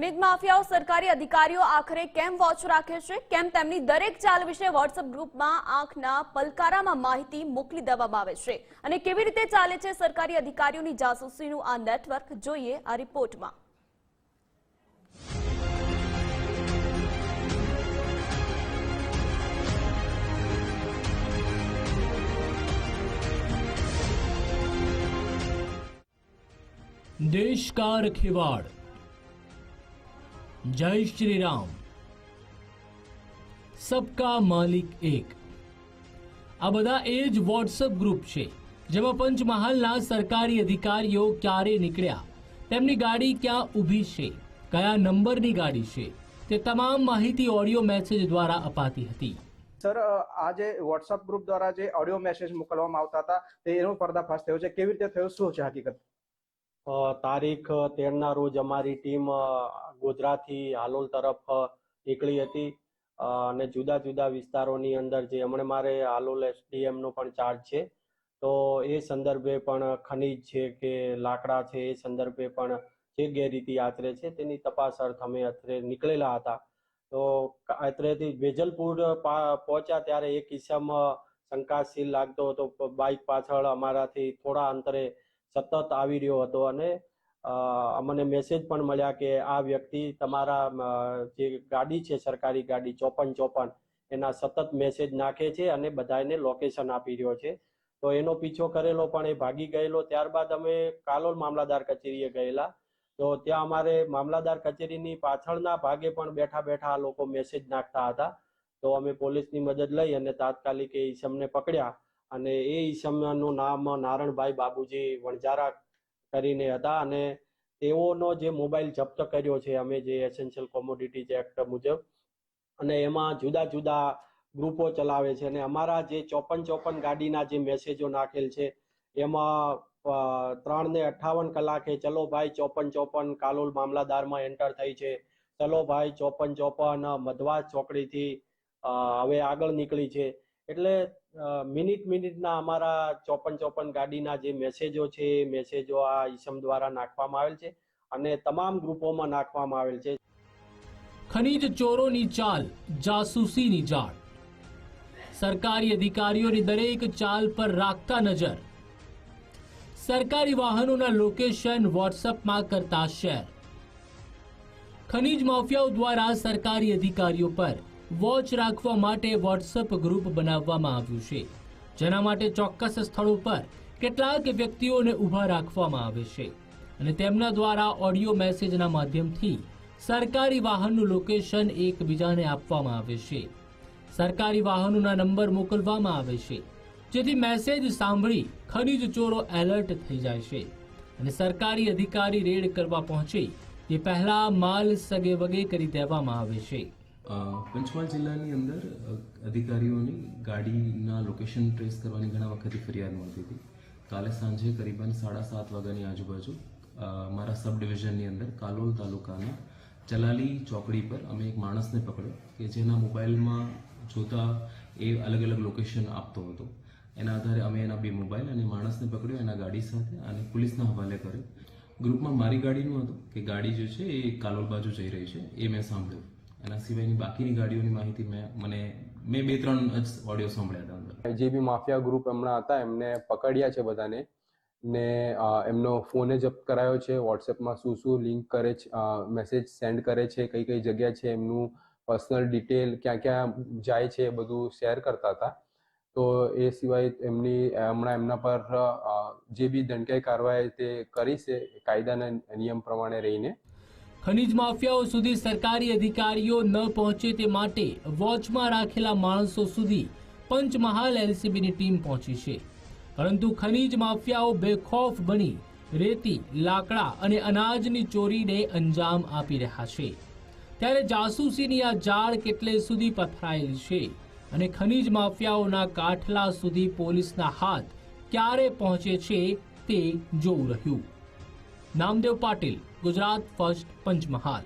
ખનીજ માફિયાઓ, સરકારી અધિકારીઓ આખરે કેમ વોચ રાખે છે? કેમ તેમની દરેક ચાલ વિશે વોટ્સઅપ ગ્રુપમાં આંખના પલકારામાં માહિતી મોકલી દેવામાં આવે છે? અને કેવી રીતે ચાલે છે સરકારી અધિકારીઓની જાસૂસીનું આ નેટવર્ક? જોઈએ આ રિપોર્ટમાં. દેશકાર ખેવાડ જય શ્રી રામ. સબકા માલિક એક. આ બધા એ જ વોટ્સઅપ ગ્રુપ છે જેમાં પંચમહાલના સરકારી અધિકારીઓ ક્યારે નીકળ્યા તેમની ગાડી ક્યાં ઊભી છે કયા નંબરની ગાડી છે તે તમામ માહિતી ઓડિયો મેસેજ દ્વારા અપાતી હતી. સર આ જે વોટ્સઅપ ગ્રુપ દ્વારા જે ઓડિયો મેસેજ મોકલવામાં આવતા હતા તેનો પર્દાફાશ થયો છે. કેવી રીતે થયો? શું છે હકીકત? તારીખ તેરના રોજ અમારી ટીમ ગોધરાથી હાલોલ તરફ નીકળી હતી. અને જુદા જુદા વિસ્તારોની અંદર જે હમણાં મારે હાલોલ એસડીએમ નો પણ ચાર્જ છે. તો એ સંદર્ભે પણ ખનીજ છે કે લાકડા છે એ સંદર્ભે પણ જે ગેરરીતિ આચરે છે તેની તપાસ અર્થ અમે અત્રે નીકળેલા હતા. તો અત્રેથી વેજલપુર પહોંચ્યા ત્યારે એક કિસ્સામાં શંકાશીલ લાગતો હતો. બાઇક પાછળ અમારાથી થોડા અંતરે સતત આવી રહ્યો હતો અને અમને મેસેજ પણ મળ્યા કે આ વ્યક્તિ તમારા જે ગાડી છે, સરકારી ગાડી ચોપન ચોપન, એના સતત મેસેજ નાખે છે અને બધાને લોકેશન આપી રહ્યો છે. તો એનો પીછો કરેલો પણ એ ભાગી ગયેલો. ત્યારબાદ અમે કાલોલ મામલાદાર કચેરીએ ગયેલા. તો ત્યાં અમારે મામલાદાર કચેરીની પાછળના ભાગે પણ બેઠા બેઠા આ લોકો મેસેજ નાખતા હતા. તો અમે પોલીસની મદદ લઈ અને તાત્કાલિક એ ઈસમને પકડ્યા અને એ ઈસમનું નામ નારણભાઈ બાબુજી વણજારા કરીને હતા અને તેઓનો જે મોબાઈલ જપ્ત કર્યો છે, અમે જે એસેન્શિયલ કોમોડિટીઝ એક્ટ મુજબ, અને એમાં જુદા જુદા ગ્રુપો ચલાવે છે અને અમારા જે ચોપન ચોપન ગાડીના જે મેસેજો નાખેલ છે, એમાં ત્રણ ને અઠ્ઠાવન કલાકે, ચલો ભાઈ, ચોપન ચોપન કાલોલ મામલાદારમાં એન્ટર થઈ છે. ચલો ભાઈ, ચોપન ચોપન, મધવાસ ચોકડીથી હવે આગળ નીકળી છે. એટલે મિનિટ મિનિટના અમારા ચોપન ચોપન ગાડીના જે મેસેજો છે, એ મેસેજો આ ઈસમ દ્વારા નાખવામાં આવેલ છે અને તમામ ગ્રુપોમાં નાખવામાં આવેલ છે. ખનીજ ચોરોની ચાલ, જાસૂસીની જાળ. સરકારી અધિકારીઓની દરેક ચાલ પર રાખતા નજર. સરકારી વાહનોના લોકેશન વોટ્સઅપમાં કરતા શેર. ખનીજ માફિયાઓ દ્વારા સરકારી અધિકારીઓ પર વોચ રાખવા માટે વોટ્સઅપ ગ્રુપ બનાવવામાં આવ્યું છે. જેના માટે ચોક્કસ સ્થળો પર કેટલાક વ્યક્તિઓને ઊભા રાખવામાં આવે છે. અને તેમના દ્વારા ઓડિયો મેસેજના માધ્યમથી સરકારી વાહનનું લોકેશન એકબીજાને આપવામાં આવે છે. સરકારી વાહનોના નંબર મોકલવામાં આવે છે. જેથી મેસેજ સાંભળી ખનીજ ચોરો એલર્ટ થઈ જાય છે. અને સરકારી અધિકારી રેડ કરવા પહોંચે તે પહેલા માલ સગે વગે કરી દેવામાં આવે છે. પંચમહાલ જિલ્લાની અંદર અધિકારીઓની ગાડીના લોકેશન ટ્રેસ કરવાની ઘણા વખતથી ફરિયાદ મળતી હતી. કાલે સાંજે કરીબન સાડા સાત વાગ્યાની આજુબાજુ મારા સબ ડિવિઝનની અંદર કાલોલ તાલુકાના ચલાલી ચોકડી પર અમે એક માણસને પકડ્યો કે જેના મોબાઈલમાં જોતા એ અલગ અલગ લોકેશન આપતો હતો. એના આધારે અમે એના બે મોબાઈલ અને માણસને પકડ્યો, એના ગાડી સાથે અને પોલીસના હવાલે કર્યો. ગ્રુપમાં મારી ગાડીનું હતું કે ગાડી જે છે એ કાલોલ બાજુ જઈ રહી છે, એ મેં સાંભળ્યું. એના સિવાયની બાકીની ગાડીઓની માહિતી મેં મને મેં બે ત્રણ જ ઓડિયો સાંભળ્યા હતા અંદર. જે બી માફિયા ગ્રુપ હમણાં હતા, એમને પકડ્યા છે બધાને. ને એમનો ફોને જપ્ત કરાયો છે વોટ્સએપમાં શું શું લિંક કરે છે મેસેજ સેન્ડ કરે છે, કઈ કઈ જગ્યા છે, એમનું પર્સનલ ડિટેલ ક્યાં ક્યાં જાય છે, એ બધું શેર કરતા હતા. તો એ સિવાય એમની, હમણાં એમના પર જે બી દંડકાઈ કાર્યવાહી તે કરી છે, કાયદાના નિયમ પ્રમાણે રહીને. ખનીજ માફિયાઓ સુધી સરકારી અધિકારીઓ ન પહોંચે તે માટે વોચમાં રાખેલા માણસો સુધી પંચમહાલ એલસીબીની ટીમ પહોંચી છે. પરંતુ ખનીજ માફિયાઓ બેખોફ બની રેતી, લાકડા અને અનાજની ચોરીને અંજામ આપી રહ્યા છે. ત્યારે જાસૂસીની આ જાળ કેટલે સુધી પથરાયેલી છે અને ખનીજ માફિયાઓના કાઠલા સુધી પોલીસના હાથ ક્યારે પહોંચે છે તે જોવું રહ્યું. નામદેવ પાટીલ ગુજરાત ફર્સ્ટ પંચમહાલ.